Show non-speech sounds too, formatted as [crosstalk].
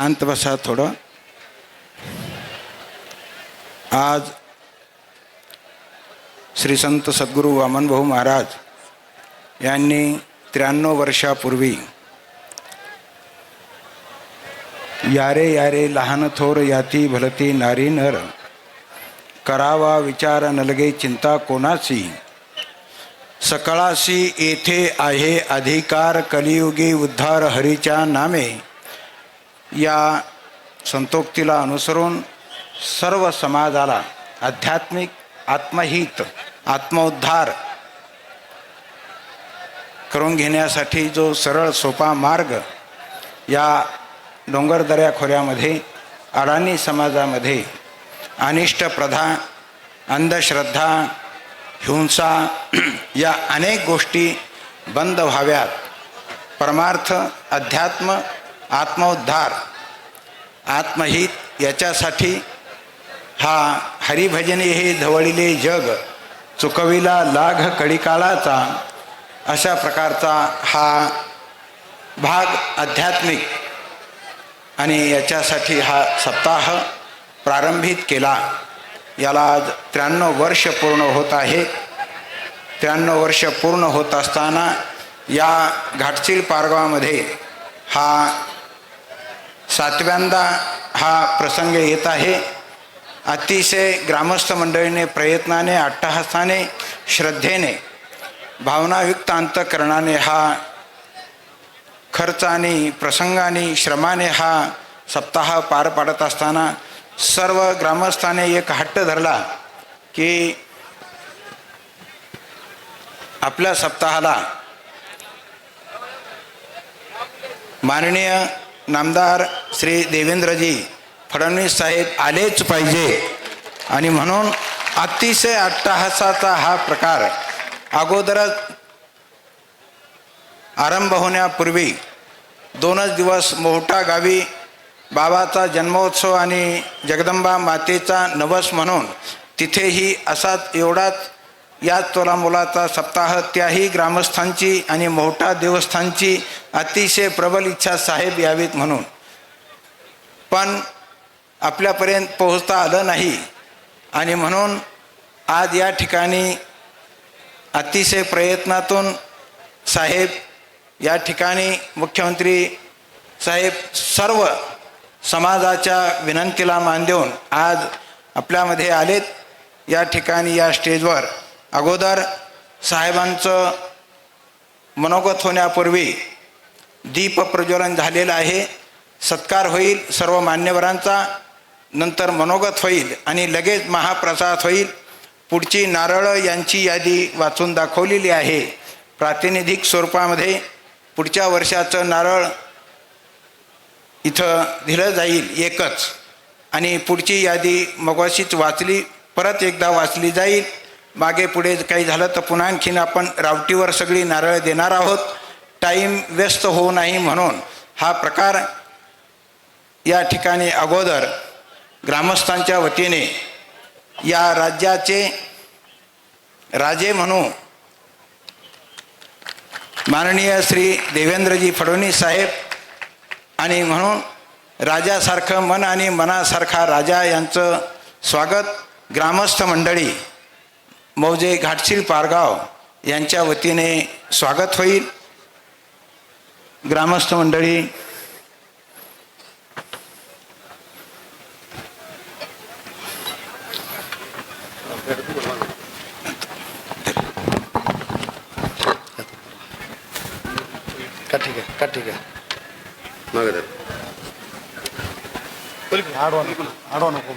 शांत बसा थोडं। आज श्री संत सद्गुरू वामनभाऊ महाराज यांनी त्र्याण्णव वर्षापूर्वी यारे यारे लहान थोर याती भलती नारी नर, करावा विचार नलगे चिंता कोणाची? सकळाशी येथे आहे अधिकार, कलियुगी उद्धार हरीच्या नामे या संतोक्तीला अनुसरून सर्व समाजाला आध्यात्मिक आत्महित आत्मोद्धार करून घेण्यासाठी जो सरळ सोपा मार्ग या डोंगरदऱ्या खोऱ्यामध्ये अडाणी समाजामध्ये अनिष्ट प्रधा अंधश्रद्धा हिंसा [clears throat] या अनेक गोष्टी बंद व्हाव्यात. परमार्थ अध्यात्म आत्मोद्धार आत्महित याच्यासाठी हा हरिभजने हे धवळिले जग चुकविला लाघ कडिकाळाचा अशा प्रकारचा हा भाग आध्यात्मिक आणि याच्यासाठी हा सप्ताह प्रारंभित केला. याला आज त्र्याण्णव वर्ष पूर्ण होत आहे. त्र्याण्णव वर्ष पूर्ण होत असताना या घाटशील पारगावामध्ये हा सातव्यांदा हा प्रसंग येत आहे. अतिशय ग्रामस्थ मंडळीने प्रयत्नाने अट्टहासाने श्रद्धेने भावनायुक्त अंतकरणाने हा खर्चाने प्रसंगाने श्रमाने हा सप्ताह पार पाडत असताना सर्व ग्रामस्थाने एक हट्ट धरला की आपल्या सप्ताहाला माननीय नामदार श्री देवेंद्रजी फडणवीस साहेब आलेच पाहिजे. आणि म्हणून अतिशय अट्टहासाचा हा प्रकार अगोदरच आरंभ होण्यापूर्वी दोनच दिवस मोहटा गावी बाबाचा जन्मोत्सव आणि जगदंबा मातेचा नवस म्हणून तिथेही असाच एवढाच याच तोला मुलाचा सप्ताह त्याही ग्रामस्थांची आणि मोहटा देवस्थांची अतिशय प्रबल इच्छा साहेब यावीत म्हणून. पण आपल्यापर्यंत पोहोचता आलं नाही. आणि म्हणून आज या ठिकाणी अतिशय प्रयत्नातून साहेब या ठिकाणी मुख्यमंत्री साहेब सर्व समाजाच्या विनंतीला मान देऊन आज आपल्यामध्ये आलेत. या ठिकाणी या स्टेजवर अगोदर साहेबांचं मनोगत होण्यापूर्वी दीप प्रज्वलन झालेलं आहे. सत्कार होईल सर्व मान्यवरांचा नंतर मनोगत होईल आणि लगेच महाप्रसाद होईल. पुढची नारळ यांची यादी वाचून दाखवलेली आहे. प्रातिनिधिक स्वरूपामध्ये पुढच्या वर्षाचं नारळ इथं दिलं जाईल एकच. आणि पुढची यादी मगवाशीच वाचली परत एकदा वाचली जाईल. मागे पुढे काही झालं तर पुन्हा आणखीन आपण रावटीवर सगळी नारळ देणार आहोत. टाईम व्यस्त होऊ नाही म्हणून. हा प्रकार या ठिकाणी अगोदर ग्रामस्थांच्या वतीने या राज्याचे राजे म्हणू माननीय श्री देवेंद्रजी फडणवीस साहेब आणि म्हणून राजासारखं मन आणि मनासारखा राजा यांचं स्वागत ग्रामस्थ मंडळी मौजे घाटशील पारगाव यांच्या वतीने स्वागत होईल. ग्रामस्थ मंडळी का ठीक आहे का ठीक आहे मागे धर. आडवा नको आडवा नको